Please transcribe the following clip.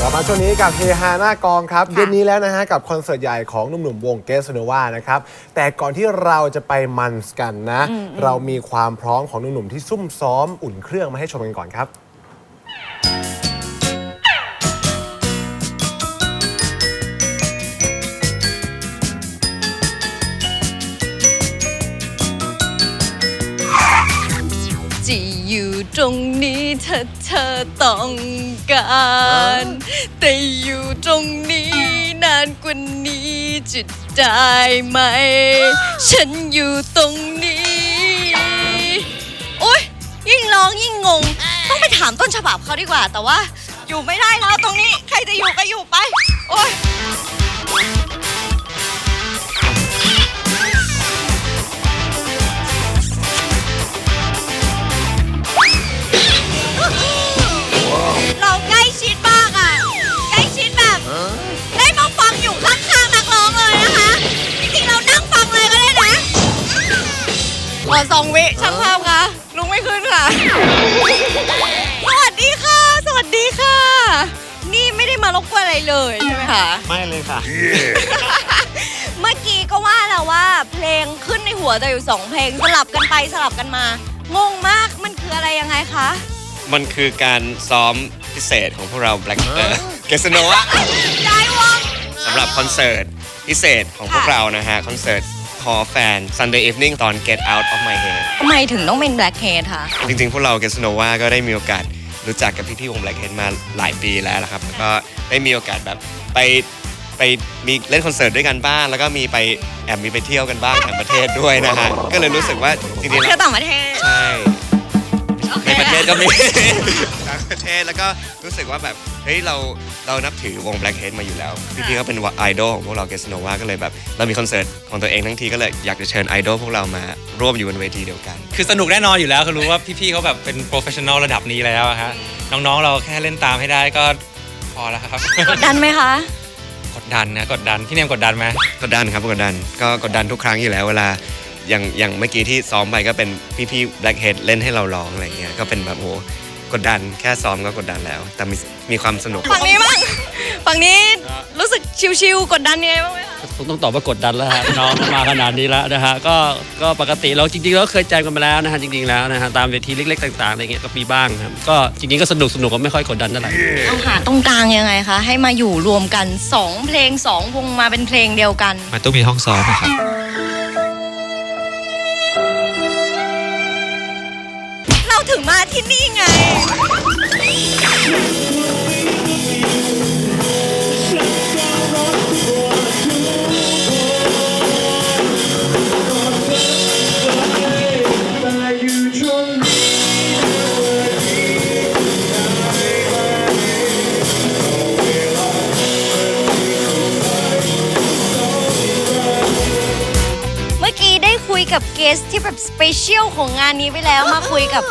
กลับมาช่วงนี้กับเฮฮาหน้ากองครับเย็นนี้แล้วนะฮะกับคอนเสิร์ตใหญ่ของหนุ่มๆวงเกสโนวานะครับแต่ก่อนที่เราจะไปมันส์กันนะ เรามีความพร้อมของหนุ่มๆที่ซุ่มซ้อมอุ่นเครื่องมาให้ชมกันก่อนครับ จะอยู่ตรงนี้ถ้าเธอต้องการ แต่อยู่ตรงนี้นานกว่านี้จะได้ไหม ฉันอยู่ตรงนี้ โอ๊ย ยิ่งร้องยิ่งงง ต้องไปถามต้นฉบับเขาดีกว่า แต่ว่า อยู่ไม่ได้แล้วตรงนี้ ใครจะอยู่ก็อยู่ไป โอ๊ย ขอสองวิช่างภาพคะลุกไม่ขึ้นค่ะ สวัสดีค่ะ สวัสดีค่ะ นี่ไม่ได้มารบกวนอะไรเลยใช่ไหมคะไม่เลยค่ะ เมื่อกี้ก็ว่าแล้วว่าเพลงขึ้นในหัวแต่อยู่สองเพลงสลับกันไปสลับกันมางงมากมันคืออะไรยังไงคะมันคือการซ้อมพิเศษของพวกเรา Black เกสโนวะได้วงสำหรับคอนเสิร์ตพิเศษของพวกค่ะเรานะฮะ คอนเสิร์ต Call Fan Sunday Evening ตอน Get Out of My Head ทำไมถึงต้องเป็น Blackhead คะ จริงๆ พวกเราเกสโนวาก็ได้มีโอกาสรู้จักกับพี่ๆวง Blackhead มาหลายปีแล้วนะครับแล้วก็ได้มีโอกาสแบบไปไปมีเล่นคอนเสิร์ตด้วยกันบ้าง แล้วก็มีไปแอบมีไปเที่ยวกันบ้างต่างประเทศด้วยนะฮะ ก็เลยรู้สึกว่าจริงๆเที่แล้ยววต่างประเทศ ใช่โอคในประเทศก็มี ต่างประเทศแล้วก็รู้สึกว่าแบบ เฮ้ยเราเรานับถือวง Blackhead มาอยู่แล้ว พี่ๆเขาเป็นไอดอลของพวกเราเกสโนวาก็เลยแบบ เรามีคอนเสิร์ตของตัวเองทั้งทีก็เลยอยากจะเชิญไอดอลพวกเรามาร่วมอยู่บนเวทีเดียวกัน คือสนุกแน่นอนอยู่แล้วคือรู้ว่าพี่ๆเขาแบบเป็นโปรเฟชชั่นอลระดับนี้แล้วอะฮะน้องๆเราแค่เล่นตามให้ได้ก็พอแล้วครับ กดดันไหมคะ กดดันนะกดดันพี่เนมกดดันไหมกดดันครับกดดันก็กดดันทุกครั้งอยู่แล้วเวลาอย่างอย่างเมื่อกี้ที่ซ้อมไปก็เป็นพี่ๆ Blackhead เล่นให้เราร้องอะไรเงี้ยก็เป็นแบบโห กดดันแค่ซ้อมก็กดดันแล้ว แต่มีมีความสนุก ฝั่งนี้บ้างฝั่งนี้รู้สึกชิวๆกดดันยังไงบ้างไหมคะคงต้องตอบว่ากดดันแล้วฮะ น้องมาขนาดนี้แล้วนะฮะก็ก็ปกติเราจริงๆเราเคยแจมกันมาแล้วนะฮะจริงๆแล้วนะฮะตามเวทีเล็กๆต่างๆอะไรเงี้ยก็มีบ้างครับก็จริงๆก็สนุกสนุกก็ไม่ค่อยกดดันเท่าไหร่เอาหาตรงกลางยังไงคะให้มาอยู่รวมกัน2เพลง2วงมาเป็นเพลงเดียวกัน มันต้องมีห้องซ้อมครับ ถึงมาที่นี่ไง เมื่อกี้ได้คุยกับเกสที่แบบสเปเชียลของงานนี้ไปแล้วมาคุยกับ